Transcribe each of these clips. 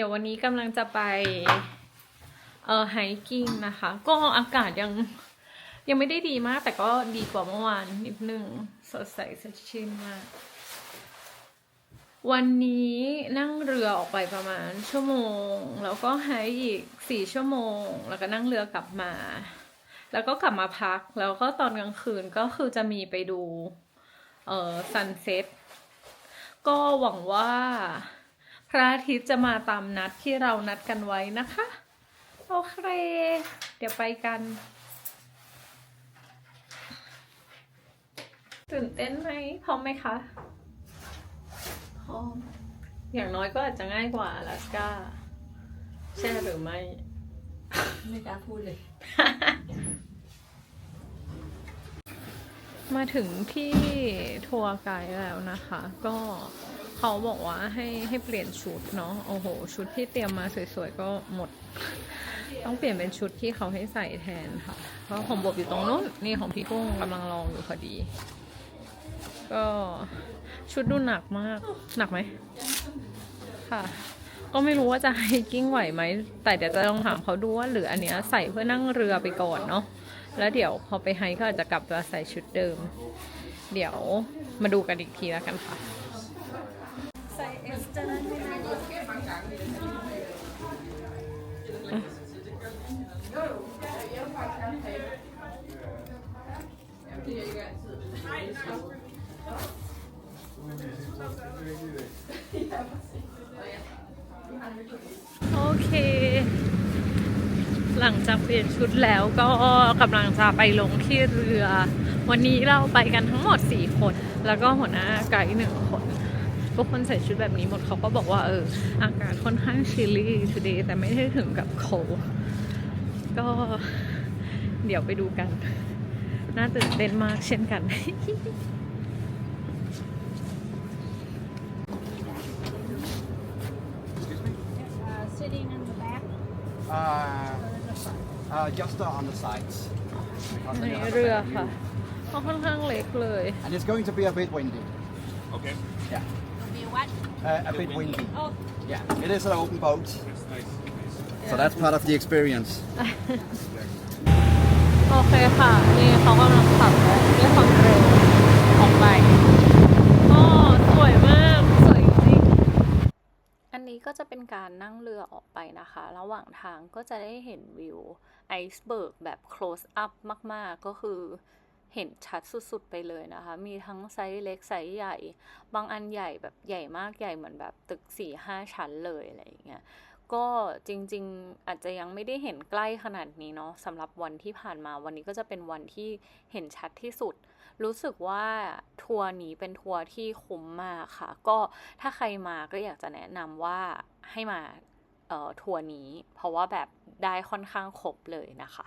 ดี๋ยววันนี้กำลังจะไปเอ่อไฮกิ้งนะคะ ก็อากาศยังยังไม่ได้ดีมาก แต่ก็ดีกว่าเมื่อวานนิดนึงสดใสสดชื่นมาก วันนี้นั่งเรือออกไปประมาณชั่วโมง แล้วก็ไฮอีกสี่ชั่วโมง แล้วก็นั่งเรือกลับมา แล้วก็กลับมาพัก แล้วก็ตอนกลางคืนก็คือจะมีไปดู เอ่อซันเซ็ตก็หวังว่า พระอาทิตย์จะมาตามนัดที่เรานัดกันไว้นะคะ โอเค เดี๋ยวไปกัน ตื่นเต้นไหมพร้อมไหมคะพร้อมอย่างน้อยก็อาจจะง่ายกว่าอลาสก้าใช่หรือไม่ ไม่กล้าพูดเลย มาถึงที่ทัวร์ไกด์แล้วนะคะ ก็ เขาบอกว่าให้ให้เปลี่ยนชุดเนาะโอ้โห ชุดที่เตรียมมาสวยๆก็หมด ต้องเปลี่ยนเป็นชุดที่เขาให้ใส่แทนค่ะ เพราะของบอบอยู่ตรงนู้นนี่ของพี่กุ้งกำลังลองอยู่พอดี ก็ชุดดูหนักมาก หนักไหมค่ะ ก็ไม่รู้ว่าจะไฮกิ้งไหวไหม แต่เดี๋ยวจะลองถามเขาดูว่าหรืออันเนี้ยใส่เพื่อนั่งเรือไปก่อนเนาะแล้วเดี๋ยวพอไปไฮก็อาจจะกลับมาใส่ชุดเดิม เดี๋ยวมาดูกันอีกทีแล้วกันค่ะ โอเค หลังจากเปลี่ยนชุดแล้วก็กำลังจะไปลงที่เรือ วันนี้เราไปกันทั้งหมด 4 คน แล้วก็หัวหน้าไกด์หนึ่งคน ทุกคนใส่ชุดแบบนี้หมดเขาก็บอกว่าเอออากาศค่อนข้างชิลลี่ today แต่ไม่ได้ถึงกับโคลก็เดี๋ยวไปดูกัน น่าตื่นเต้นมากเช่นกัน sitting in the back Uh, uh, just uh, on the sides. Because ใน then you have a เรือ better ค่ะ view. เขาค่อนข้างเล็กเลย And it's going to be a bit windy. Okay, Yeah, be what uh, a bit windy. oh Yeah, it is an open boat, that's nice. nice. so that's part of the experience. โอเคค่ะ นี่เขากำลังขับแล้วด้วยความเร็วออกไปโอ้สวยมาก สวยจริงอันนี้ก็จะเป็นการนั่งเรือออกไปนะคะ ระหว่างทางก็จะได้เห็นวิวไอซ์เบิร์กแบบ close up มาก ๆ ก็คือ เห็นชัดสุดๆไปเลยนะคะ มีทั้งไซส์เล็กไซส์ใหญ่ บางอันใหญ่แบบใหญ่มากใหญ่เหมือนแบบตึก4ี่ห้าชั้นเลยอะไรอย่างเงี้ย ก็จริงๆอาจจะยังไม่ได้เห็นใกล้ขนาดนี้เนาะสำหรับวันที่ผ่านมาวันนี้ก็จะเป็นวันที่เห็นชัดที่สุด รู้สึกว่าทัวร์นี้เป็นทัวร์ที่คุ้มมากค่ะ ก็ถ้าใครมาก็อยากจะแนะนำว่าให้มาเอ่อทัวร์นี้ เพราะว่าแบบได้ค่อนข้างครบเลยนะคะ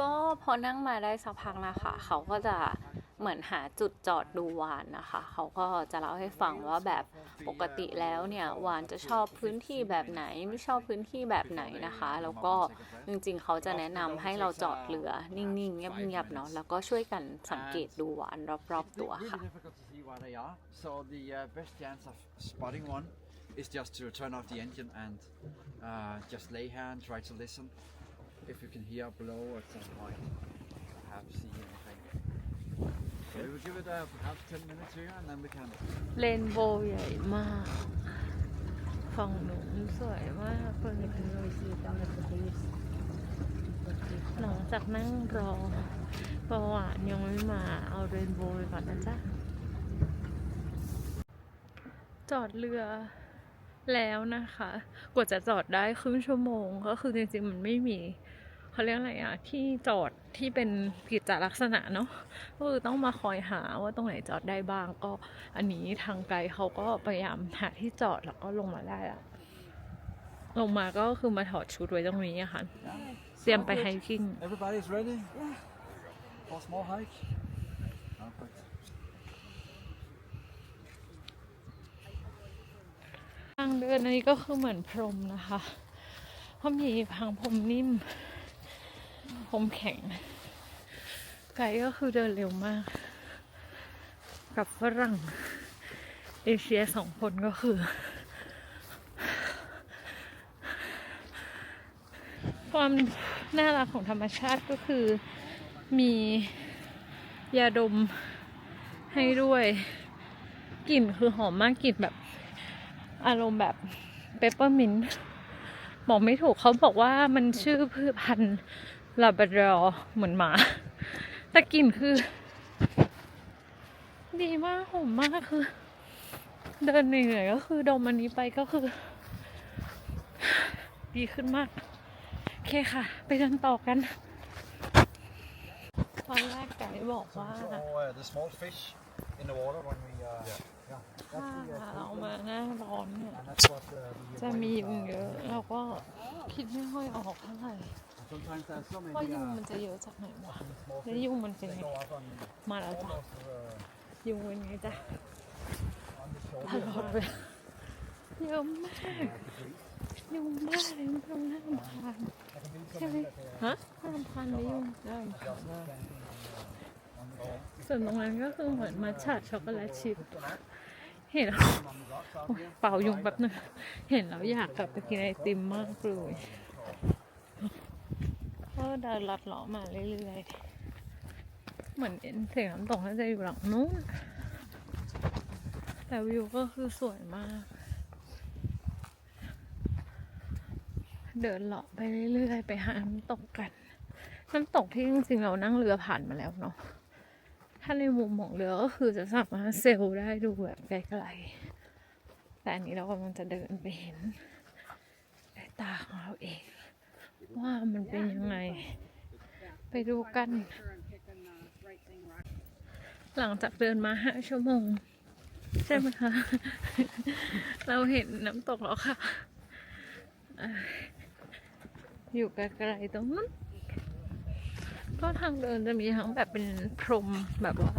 ก็ พอนั่งมาได้สักพักนะคะ เขาก็จะเหมือนหาจุดจอดดูวานนะคะ เขาก็จะเล่าให้ฟังว่าแบบปกติแล้วเนี่ยวานจะชอบพื้นที่แบบไหนไม่ชอบพื้นที่แบบไหนนะคะ แล้วก็จริงๆ เขาจะแนะนำให้เราจอดเรือนิ่งๆเงียบๆเนาะแล้วก็ช่วยกันสังเกตดูวานรอบๆตัวค่ะ so the best chance of spotting one is just to turn off the engine and uh, just lay here and try to listen. If you can hear below at some point, perhaps see anything. So we will give it uh, perhaps 10 minutes here and then we can เรนโบว์ใหญ่มาก ฝั่งหนูนสวยมากเลยหลังจากนั่งรอประหวานยังไม่มาเอาเรนโบว์ไปก่อนนะจ๊ะ จอดเรือ แล้วนะคะ กว่าจะจอดได้ครึ่งชั่วโมงก็คือจริงๆมันไม่มีเขาเรียกอะไรอะที่จอดที่เป็นกิจลักษณะเนาะก็คือต้องมาคอยหาว่าตรงไหนจอดได้บ้างก็ อันนี้ทางไกด์เขาก็พยายามหาที่จอดแล้วก็ลงมาได้ละลงมาก็คือมาถอดชุดไว้ตรงนี้อะค่ะ เตรียมไปไฮกิ้ง Everybody's ready? For a small hike? Perfect. ทางเดินอันนี้ก็คือเหมือนพรมนะคะก็มีพังผมนิ่มผมแข็ง ไกด์ก็คือเดินเร็วมาก กับฝรั่งเอเชียสองคนก็คือ ความน่ารักของธรรมชาติก็คือมียาดมให้ด้วย กลิ่นคือหอมมากกลิ่นแบบ อารมณ์แบบเปปเปอร์มินต์บอกไม่ถูกเขาบอกว่ามันชื่อพืชพันธุ์ลาบราดอร์เหมือนหมาแต่กลิ่นคือ ดีมากหอมมากคือ เดินเหนื่อยๆก็คือดมอันนี้ไปก็คือ ดีขึ้นมากโอเคค่ะ ไปเดินต่อกันตอนแรกไก่บอกว่า uh, the small fish in the water when we uh, yeah. ถ้าเรามาหน้าร้อนเนี่ยจะมียุงเยอะเราก็คิดไม่ค่อยออกเท่าไหร่ว่ายุงมันจะเยอะจากไหนวะแล้วยุงมันเป็นไงมาแล้วจ้ะยุงเป็นไงจ้ะตลอดเลยเยอะมากยุงมากเลยมันต้องน่ารำคาญใช่ไหมฮะน่ารำคาญไหมยุงน่ารำคาญมากส่วนตรงนั้นก็คือเหมือนมัทฉะช็อกโกแลตชิพ เห็นแล้วเป่ายุงแบบนึงเห็นแล้วอยากกลับไปกินไอติมมากเลยก็เดินลัดเลาะมาเรื่อยๆ เหมือนเอ็นเสียงน้ำตกน่าจะอยู่หลังนู้น แต่วิวก็คือสวยมาก เดินเลาะไปเรื่อยๆ ไปหาน้ำตกกัน น้ำตกที่จริงๆเรานั่งเรือผ่านมาแล้วเนาะ ถ้าในมุมของเรือก็คือจะสามารถเซลได้ดูแบบไกลๆแต่อันนี้เรากำลังจะเดินไปเห็นด้วยตาของเราเอง ว่ามันเป็นยังไง ไปดูกัน หลังจากเดินมาห้าชั่วโมง ใช่ไหมคะ เราเห็นน้ำตกแล้วค่ะอ่าอยู่ไกลๆตรงนั้น ก็ทางเดินจะมีทั้งแบบเป็นพรมแบบว่า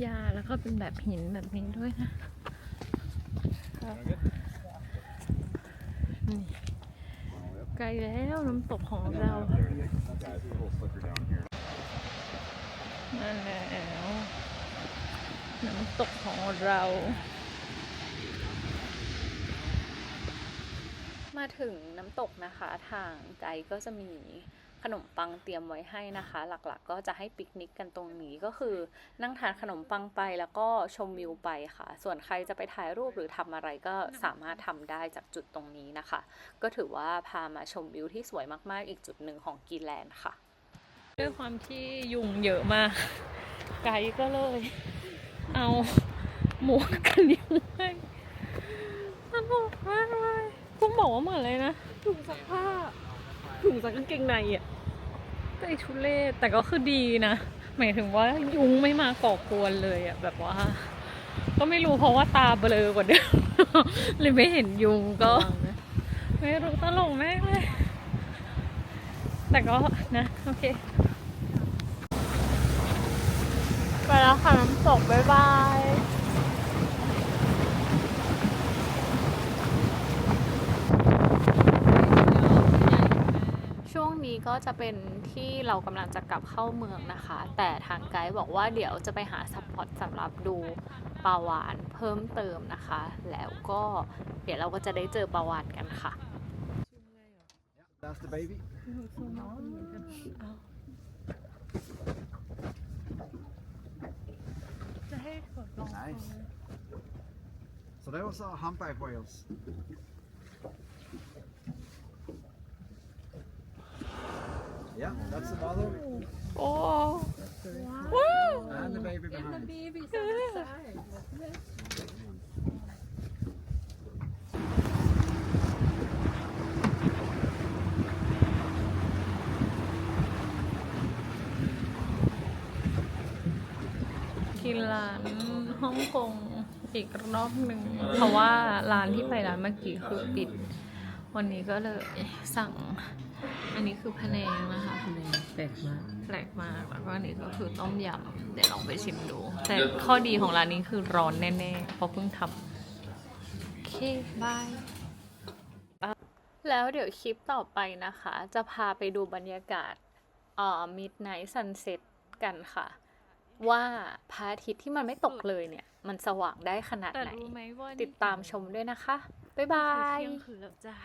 หญ้าแล้วก็เป็นแบบหินแบบนี้ด้วยนะนี่ไกลแล้วน้ำตกของเรานั่นแล้วน้ำตกของเรา มาถึงน้ำตกนะคะ ทางไกด์ก็จะมี ขนมปังเตรียมไว้ให้นะคะ หลักๆก็จะให้ปิกนิกกันตรงนี้ก็คือ นั่งทานขนมปังไปแล้วก็ชมวิวไปค่ะ ส่วนใครจะไปถ่ายรูปหรือทำอะไรก็สามารถทำได้จากจุดตรงนี้นะคะ ก็ถือว่าพามาชมวิวที่สวยมากๆ อีกจุดหนึ่งของกีแลนด์ค่ะ ด้วยความที่ยุงเยอะมาก ไกด์ก็เลย เอาหมวกกันยุงให้ตลกมากเลยต้องบอกว่าเหมือนเลยนะถุงซักผ้า ถุงซักกางเกงในอะแต่ไอ้ทุเรศแต่ก็คือดีนะ หมายถึงว่ายุงไม่มาก่อกวนเลยอะแบบว่า ก็ไม่รู้เพราะว่าตาเบลอกว่าเดิมเลยไม่เห็นยุงก็ ไม่รู้ตลกแม่งเลย แต่ก็นะโอเคไปแล้วค่ะน้ำตกบ๊ายบาย ช่วงนี้ ก็จะเป็นที่เรากำลังจะกลับเข้าเมืองนะคะ แต่ทางไกด์บอกว่าเดี๋ยวจะไปหาซัพพอร์ตสำหรับดูปลาวานเพิ่มเติมนะคะ แล้วก็เดี๋ยวเราก็จะได้เจอปลาวานกันค่ะ That's the baby. จะให้กดลอง Nice. So that was our humpback whales. Yeah, that's the mother โอ้ว้าว and the baby behind. Babies on the side. กินร้านฮ่องกงอีกรอบหนึ่งเพราะว่าร้านที่ไปร้านเมื่อกี้คือปิด วันนี้ก็เลยสั่ง อันนี้คือพะแนงนะคะพะแนงแปลกมากแปลกมากแล้วก็อันนี้ก็คือต้มยำเดี๋ยวลองไปชิมดู แต่ข้อดีของร้านนี้คือร้อนแน่ๆเพราะเพิ่งทำโอเคบาย แล้วเดี๋ยวคลิปต่อไปนะคะ จะพาไปดูบรรยากาศเอ่อ midnight sunset กันค่ะ ว่าพระอาทิตย์ที่มันไม่ตกเลยเนี่ย มันสว่างได้ขนาดแต่ไหน รู้ไหมว่าติดตามชมด้วยนะคะ บ๊ายบายเที่ยงคืนแล้วจ้า